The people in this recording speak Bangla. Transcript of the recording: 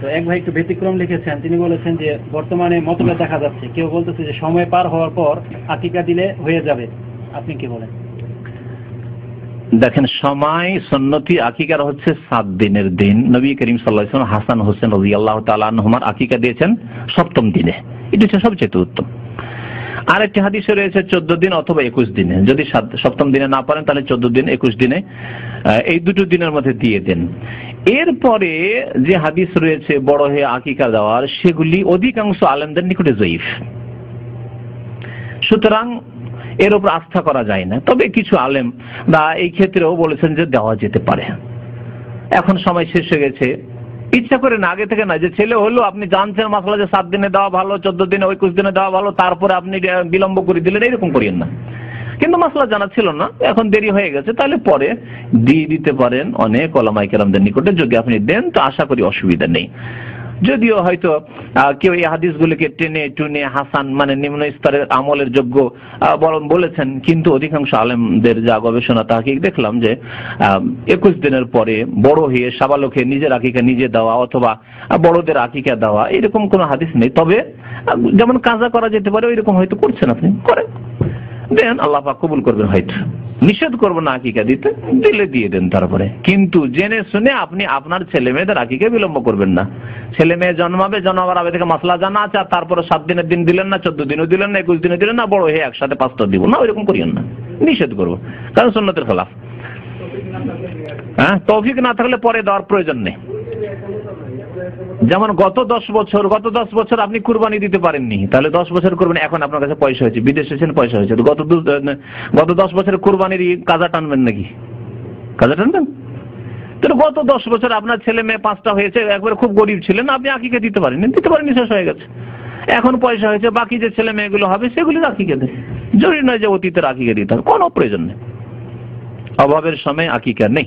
তো এক ভাই একটু ব্যতিক্রম লিখেছেন। তিনি বলেছেন যে, বর্তমানে মতভেদ দেখা যাচ্ছে। কেউ বলতেছে যে, সময় পার হওয়ার পর আকিকা দিলে হয়ে যাবে। আপনি কি বলেন? দেখেন, সময় সন্নতি আকিকার হচ্ছে সাত দিনের দিন। নবী করিম সাল্লাহ হাসান হোসেন রাজি আল্লাহ তালা আকিকা দিয়েছেন সপ্তম দিনে। এটা হচ্ছে সবচেয়ে উত্তম। আর একটি হাদিসে রয়েছে চোদ্দ দিন অথবা একুশ দিনে। যদি সপ্তম দিনে না পারেন, তাহলে চোদ্দ দিন, একুশ দিনে এই দুটো দিনের মধ্যে দিয়ে দেন। এরপরে যে হাদিস রয়েছে, বড় হয়ে আকিকা দেওয়ার, সেগুলি অধিকাংশ আলেমদের নিকটে জয়ীফ। সুতরাং এর উপর আস্থা করা যায় না। তবে কিছু আলেম বা এই ক্ষেত্রেও বলেছেন যে দেওয়া যেতে পারে। এখন সময় শেষ হয়ে গেছে। ইচ্ছা করে না, আগে থেকে না, যে ছেলে হলো, আপনি জানছেন মাসলা যে সাত দিনে দেওয়া ভালো, চোদ্দ দিনে একুশ দিনে দেওয়া ভালো, তারপরে আপনি বিলম্ব করে দিলেন, এইরকম করিয়েন না। কিন্তু মাসলা জানা ছিল না, এখন দেরি হয়ে গেছে, তাহলে পরে দিয়ে দিতে পারেন অনেক ওলামাই কেরামদের নিকটে, যদি আপনি দেন, তো আশা করি অসুবিধা নেই। যদিও হয়তো কেউ এই হাদিসগুলিকে টেনে টুনে হাসান মানে নিম্ন স্তরের আমলের যোগ্য বরং বলেছেন, কিন্তু অধিকাংশ আলেমদের যা গবেষণা তাকে দেখলাম যে একুশ দিনের পরে বড় হয়ে সাবালকে নিজের আকিকা নিজে দেওয়া অথবা বড়দের আকিকা দেওয়া, এরকম কোনো হাদিস নেই। তবে যেমন কাজা করা যেতে পারে, ওইরকম হয়তো করছেন আপনি। করেন। দেন আল্লাহ কবুল করবেন হয়তো। নিষেধ করব না আকিকা দিতে, দিলে দিয়ে দেন তারপরে। কিন্তু জেনে শুনে আপনি আপনার ছেলে মেয়েদের আকিকে বিলম্ব করবেন না। ছেলে মেয়ে জন্মাবে, জন্মাবার আগে থেকে মশলা জানা আছে, আর তারপরে সাত দিনের দিন দিলেন না, চোদ্দ দিনও দিলেন না, একুশ দিনে দিলেন না, বড় হয়ে একসাথে পাঁচটা দিব না, ওইরকম করিয়েন না। নিষেধ করব, কারণ সন্ন্যতের খেলাফ। হ্যাঁ তৌফিক না থাকলে পরে দেওয়ার প্রয়োজন নেই। যেমন গত দশ বছর, গত দশ বছর আপনি কুরবানি দিতে পারেননি। তাহলে দশ বছর কুরবানি, এখন আপনার কাছে পয়সা হয়েছে, বিদেশে এসেছেন, পয়সা হয়েছে। গত গত দশ বছরের কুরবানির কাজা টানবেন নাকি? কাজা টানবেন? তো গত দশ বছর আপনার ছেলে মেয়ে পাঁচটা হয়েছে, একবারে খুব গরিব ছিলেন, আপনি আকিকে দিতে পারেননি দিতে পারেননি, শেষ হয়ে গেছে। এখন পয়সা হয়েছে, বাকি যে ছেলে মেয়েগুলো হবে, সেগুলি আকিকে দেন। জরুরি নয় যে অতীতের আকিকে দিতে হবে, কোনো প্রয়োজন নেই। অভাবের সময় আকিকা নেই।